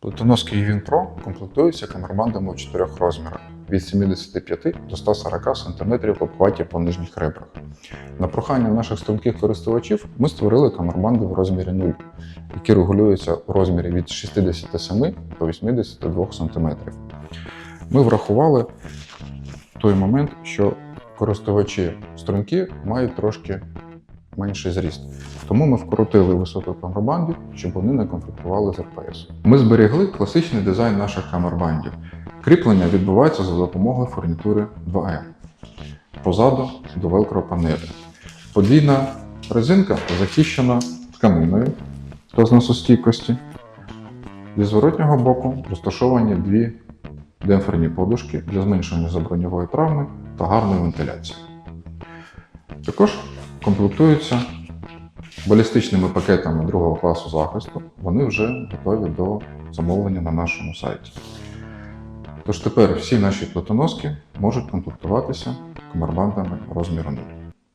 Плитоноски Євін Pro комплектуються камербандами у чотирьох розмірах від 75 до 140 см обхваті по нижніх ребрах. На прохання наших струнких користувачів ми створили камербанди в розмірі 0, які регулюються у розмірі від 67 до 82 см. Ми врахували той момент, що користувачі струнки мають трошки менший зріст. Тому ми вкоротили висоту камербандів, щоб вони не конфліктували з РПС. Ми зберегли класичний дизайн наших камербандів. Кріплення відбувається за допомогою фурнітури 2М. Позаду до велкро панелі. Подвійна резинка захищена тканиною та зносостійкості. Зі зворотнього боку розташовані дві демпферні подушки для зменшення заброньової травми та гарної вентиляції. Також комплектуються балістичними пакетами другого класу захисту. Вони вже готові до замовлення на нашому сайті. Тож тепер всі наші плитоноски можуть комплектуватися комербандами розміру 0.